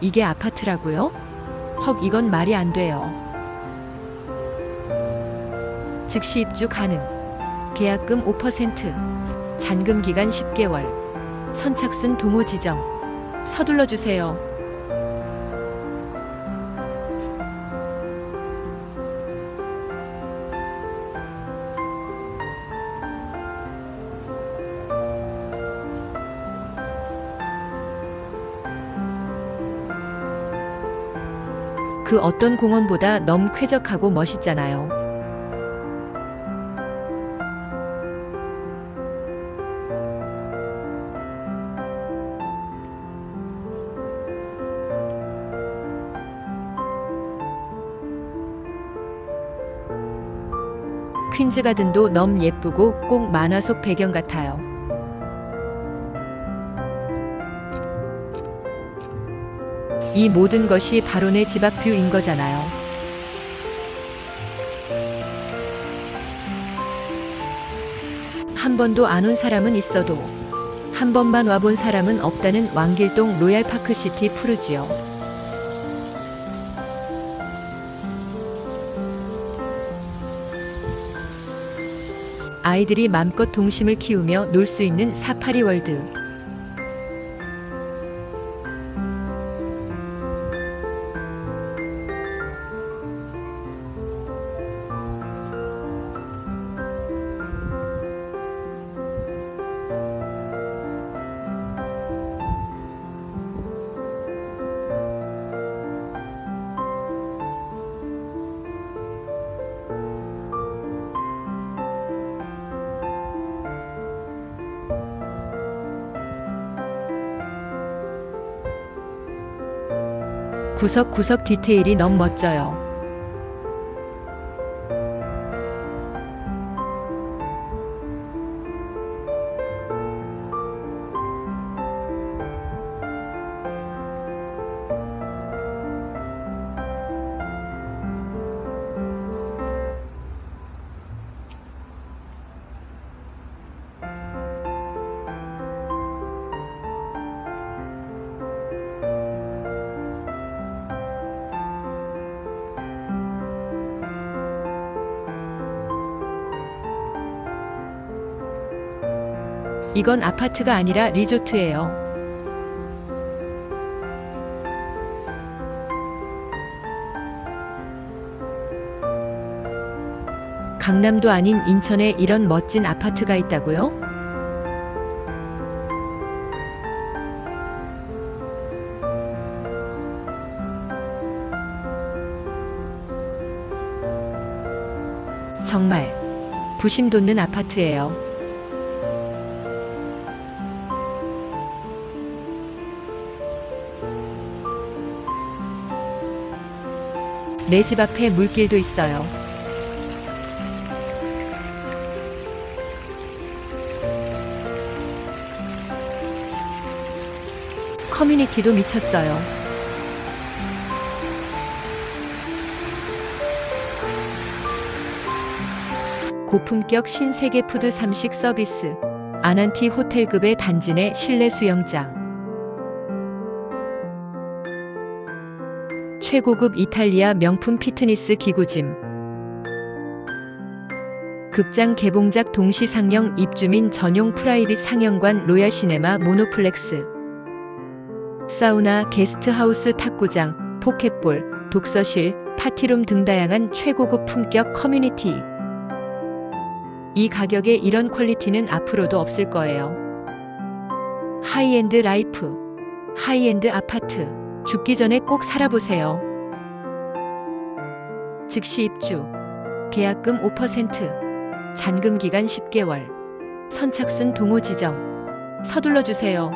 이게 아파트라고요? 헉, 이건 말이 안 돼요. 즉시 입주 가능. 계약금 5%. 잔금 기간 10개월. 선착순 동호 지정. 서둘러 주세요. 그 어떤 공원보다 너무 쾌적하고 멋있잖아요. 퀸즈 가든도 너무 예쁘고 꼭 만화 속 배경 같아요. 이 모든 것이 바로 내 집 앞 뷰인 거잖아요. 한 번도 안 온 사람은 있어도 한 번만 와본 사람은 없다는 왕길동 로얄파크시티 푸르지오. 아이들이 맘껏 동심을 키우며 놀 수 있는 사파리 월드. 구석구석 디테일이 너무 멋져요. 이건 아파트가 아니라 리조트예요. 강남도 아닌 인천에 이런 멋진 아파트가 있다고요? 정말 부심 돋는 아파트예요. 내 집 앞에 물길도 있어요. 커뮤니티도 미쳤어요. 고품격 신세계 푸드 삼식 서비스. 아난티 호텔급의 단지 내 실내 수영장. 최고급 이탈리아 명품 피트니스 기구짐. 극장 개봉작 동시 상영 입주민 전용 프라이빗 상영관 로얄 시네마 모노플렉스. 사우나, 게스트하우스 탁구장, 포켓볼, 독서실, 파티룸 등 다양한 최고급 품격 커뮤니티. 이 가격에 이런 퀄리티는 앞으로도 없을 거예요. 하이엔드 라이프, 하이엔드 아파트. 죽기 전에 꼭 살아보세요. 즉시 입주. 계약금 5%. 잔금 기간 10개월. 선착순 동호 지정. 서둘러 주세요.